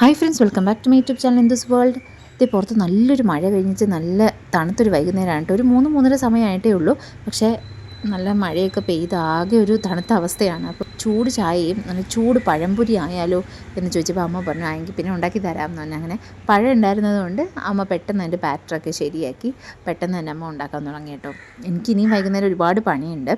Hi friends welcome back to my YouTube channel in this world ഇത് പുറത്ത് നല്ലൊരു മഴ കഴിഞ്ഞിട്ട് നല്ല തണുത്തൊരു വൈകുന്നേരമാണ് കേട്ടോ. ഒരു മൂന്ന് മൂന്നര സമയമായിട്ടേ ഉള്ളൂ. പക്ഷേ നല്ല മഴയൊക്കെ പെയ്ത് ആകെ ഒരു തണുത്ത അവസ്ഥയാണ്. അപ്പോൾ ചൂട് ചായയും നല്ല ചൂട് പഴംപൊരി ആയാലോ എന്ന് ചോദിച്ചപ്പോൾ അമ്മ പറഞ്ഞു ആയെങ്കിൽ പിന്നെ ഉണ്ടാക്കി തരാമെന്ന് പറഞ്ഞു. അങ്ങനെ പഴം ഉണ്ടായിരുന്നതുകൊണ്ട് അമ്മ പെട്ടെന്ന് അതിന്റെ ബാറ്ററൊക്കെ ശരിയാക്കി. പെട്ടെന്ന് തന്നെ അമ്മ ഉണ്ടാക്കാൻ തുടങ്ങി കേട്ടോ. എനിക്കിനിയും വൈകുന്നേരം ഒരുപാട് പണിയുണ്ട്.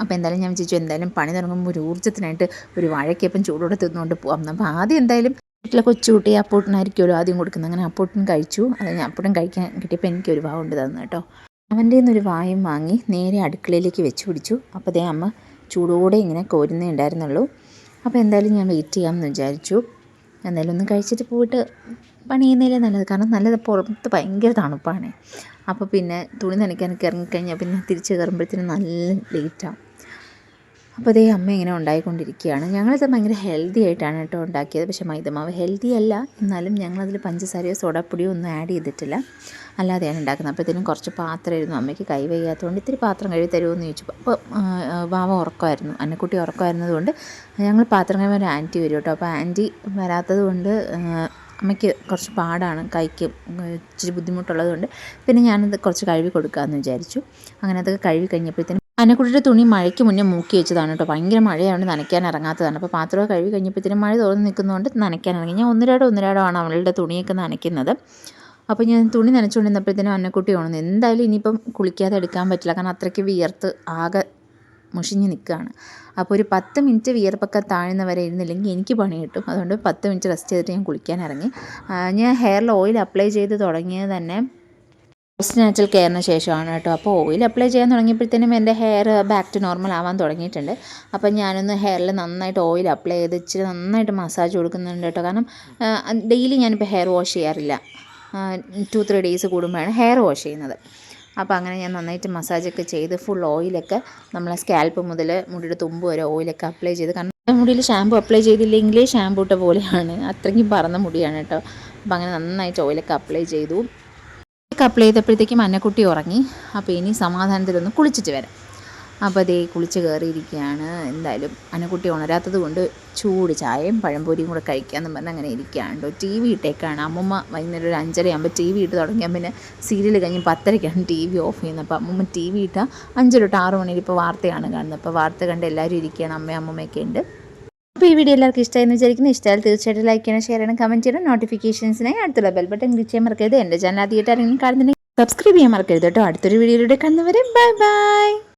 അപ്പോൾ എന്തായാലും ഞാൻ വിചാരിച്ചു എന്തായാലും പണി തുടങ്ങുമ്പോൾ ഒരു ഊർജത്തിനായിട്ട് ഒരു വാഴയ്ക്കപ്പം ചൂടോടെ തിന്നുകൊണ്ട് പോകാം അപ്പോൾ ആദ്യം എന്തായാലും വീട്ടിലെ കൊച്ചുകുട്ടി അപ്പൂട്ടനായിരിക്കുമല്ലോ ആദ്യം കൊടുക്കുന്നത്. അങ്ങനെ അപ്പൂട്ടൻ കഴിച്ചു. അത് ഞാൻ അപ്പൂട്ടൻ കഴിക്കാൻ കിട്ടിയപ്പോൾ എനിക്ക് ഒരു വാവുണ്ട് തന്നു കേട്ടോ. അവന്റെ നിന്നൊരു വായും വാങ്ങി നേരെ അടുക്കളയിലേക്ക് വെച്ച് പിടിച്ചു. അപ്പോൾ അതേ അമ്മ ചൂടോടെ ഇങ്ങനെ കോരുന്നേ ഉണ്ടായിരുന്നുള്ളൂ. അപ്പോൾ എന്തായാലും ഞാൻ വെയിറ്റ് ചെയ്യാമെന്ന് വിചാരിച്ചു. എന്തായാലും ഒന്ന് കഴിച്ചിട്ട് പോയിട്ട് പണി ചെയ്യുന്നതിലേ നല്ലത്. കാരണം നല്ലത് പുറത്ത് ഭയങ്കര തണുപ്പാണ്. അപ്പോൾ പിന്നെ തുണി നനയ്ക്കാനൊക്കെ ഇറങ്ങിക്കഴിഞ്ഞാൽ പിന്നെ തിരിച്ച് കയറുമ്പോഴത്തേനും നല്ല ലേറ്റാവും അപ്പോൾ അതേ അമ്മ ഇങ്ങനെ ഉണ്ടായിക്കൊണ്ടിരിക്കുകയാണ്. ഞങ്ങളിത് ഭയങ്കര ഹെൽത്തി ആയിട്ടാണ് കേട്ടോ ഉണ്ടാക്കിയത്. പക്ഷേ മൈദമാവ് ഹെൽത്തി അല്ല. എന്നാലും ഞങ്ങളതിൽ പഞ്ചസാരയോ സോഡാപ്പൊടിയോ ഒന്നും ആഡ് ചെയ്തിട്ടില്ല. അല്ലാതെയാണ് ഉണ്ടാക്കുന്നത്. അപ്പോൾ അപ്പോഴത്തേനും കുറച്ച് പാത്രമായിരുന്നു അമ്മയ്ക്ക് കൈ വയ്യാത്തതുകൊണ്ട് ഇത്തിരി പാത്രം കഴുകി തരുമോ ചോദിച്ചു. അപ്പോൾ വാവ ഉറക്കമായിരുന്നു. അന്നക്കുട്ടി ഉറക്കമായിരുന്നതുകൊണ്ട് ഞങ്ങൾ പാത്രം കഴിയുമ്പോൾ ഒരു ആന്റി വരും കേട്ടോ. അപ്പോൾ ആന്റി വരാത്തത് കൊണ്ട് അമ്മയ്ക്ക് കുറച്ച് പാടാണ്. കൈക്ക് ഇച്ചിരി ബുദ്ധിമുട്ടുള്ളതുകൊണ്ട്. പിന്നെ ഞാനത് കുറച്ച് കഴുകി കൊടുക്കാമെന്ന് വിചാരിച്ചു. അങ്ങനെ അതൊക്കെ കഴുകി കഴിഞ്ഞപ്പോഴത്തേനും അന്നക്കുട്ടിയുടെ തുണി മഴയ്ക്ക് മുന്നേ മൂക്കി വെച്ചതാണ് കേട്ടോ. ഭയങ്കര മഴയാണ് നനയ്ക്കാൻ ഇറങ്ങാത്തതാണ്. അപ്പോൾ പാത്രമൊക്കെ കഴുകി കഴിഞ്ഞപ്പോഴത്തേനും മഴ തുറന്ന് നിൽക്കുന്നതുകൊണ്ട് നനയ്ക്കാൻ ഇറങ്ങി. ഞാൻ ഒന്നിരാടോ ഒന്നിരാടോ ആണ് അവളുടെ തുണിയൊക്കെ നനയ്ക്കുന്നത്. അപ്പോൾ ഞാൻ തുണി നനച്ചുകൊണ്ടിരുന്നപ്പോഴത്തേനും അന്നക്കുട്ടി ഉണർന്നു. എന്തായാലും ഇനിയിപ്പം കുളിക്കാതെ എടുക്കാൻ പറ്റില്ല. കാരണം അത്രയ്ക്ക് വിയർത്ത് ആകെ മുഷിഞ്ഞ് നിൽക്കുകയാണ്. അപ്പോൾ ഒരു പത്ത് മിനിറ്റ് വിയർപ്പൊക്കെ താഴ്ന്ന വരെ ഇരുന്നില്ലെങ്കിൽ എനിക്ക് പണി കിട്ടും. അതുകൊണ്ട് പത്ത് മിനിറ്റ് റെസ്റ്റ് ചെയ്തിട്ട് ഞാൻ കുളിക്കാൻ ഇറങ്ങി. ഞാൻ ഹെയറിൽ ഓയിൽ അപ്ലൈ ചെയ്ത് തുടങ്ങിയത് തന്നെ പോസ്റ്റ് നാച്ചുറൽ കെയറിന് ശേഷമാണ് കേട്ടോ. അപ്പോൾ ഓയിൽ അപ്ലൈ ചെയ്യാൻ തുടങ്ങിയപ്പോഴത്തേനും എന്റെ ഹെയർ ബാക്ക് ടു നോർമൽ ആവാൻ തുടങ്ങിയിട്ടുണ്ട്. അപ്പോൾ ഞാനൊന്ന് ഹെയറിൽ നന്നായിട്ട് ഓയിൽ അപ്ലൈ ചെയ്ത് ഇച്ചിരി നന്നായിട്ട് മസാജ് കൊടുക്കുന്നുണ്ട് കേട്ടോ. കാരണം ഡെയിലി ഞാനിപ്പോൾ ഹെയർ വാഷ് ചെയ്യാറില്ല. ടു ത്രീ ഡേയ്സ് കൂടുമ്പോഴാണ് ഹെയർ വാഷ് ചെയ്യുന്നത്. അപ്പോൾ അങ്ങനെ ഞാൻ നന്നായിട്ട് മസാജൊക്കെ ചെയ്ത് ഫുൾ ഓയിലൊക്കെ നമ്മളെ സ്കാൽപ്പ് മുതൽ മുടിയുടെ തുമ്പ് വരെ ഓയിലൊക്കെ അപ്ലൈ ചെയ്ത്. കാരണം മുടിയിൽ ഷാമ്പു അപ്ലൈ ചെയ്തില്ലെങ്കിൽ ഷാമ്പു ഇട്ട പോലെയാണ്. അത്രയ്ക്കും പറന്ന മുടിയാണ് കേട്ടോ. അപ്പോൾ അങ്ങനെ നന്നായിട്ട് ഓയിലൊക്കെ അപ്ലൈ ചെയ്തു. അപ്ലൈ ചെയ്തപ്പോഴത്തേക്കും അന്നക്കുട്ടി ഉറങ്ങി. അപ്പോൾ ഇനി സമാധാനത്തിലൊന്ന് കുളിച്ചിട്ട് വരാം. അപ്പോൾ അതേ കുളിച്ച് കയറിയിരിക്കുകയാണ്. എന്തായാലും അന്നക്കുട്ടി ഉണരാത്തത് കൊണ്ട് ചൂട് ചായയും പഴംപൊരിയും കൂടെ കഴിക്കാമെന്ന് പറഞ്ഞ് അങ്ങനെ ഇരിക്കുകയാണ് ടി വി ഇട്ടേക്കാണ്. അമ്മമ്മ വൈകുന്നേരം ഒരു അഞ്ചരയാകുമ്പോൾ ടി വി ഇട്ട് തുടങ്ങിയാൽ പിന്നെ സീരിയൽ കഴിഞ്ഞ് പത്തരയ്ക്കാണ് ടി വി ഓഫ് ചെയ്യുന്നത്. അപ്പോൾ അമ്മമ്മ ടി വി ഇട്ടാൽ അഞ്ചര തൊട്ട് ആറ് മണിയിൽ ഇപ്പോൾ വാർത്തയാണ് കാണുന്നത്. അപ്പോൾ വാർത്ത കണ്ട് എല്ലാവരും ഇരിക്കുകയാണ്. അമ്മയും അമ്മമ്മയൊക്കെ ഉണ്ട്. അപ്പോൾ ഈ വീഡിയോ എല്ലാവർക്കും ഇഷ്ടമായെന്ന് വിചാരിക്കുന്നു. ഇഷ്ടമായാൽ തീർച്ചയായിട്ടും ലൈക്ക് ചെയ്യണം ഷെയർ ചെയ്യണം കമന്റ് ചെയ്യണം. നോട്ടിഫിക്കേഷൻസിനായി അടുത്തുള്ള ബെൽ ബട്ടൺ ക്ലിക്ക് ചെയ്യാൻ മറക്കരുത്. എന്റെ ചാനൽ ആദ്യമായിട്ട് ആരെങ്കിലും കാണുന്നുണ്ടെങ്കിൽ സബ്സ്ക്രൈബ് ചെയ്യാൻ മറക്കരുത് കേട്ടോ. അടുത്തൊരു വീഡിയോയിലൂടെ കാണുന്നവരെ ബൈ ബൈ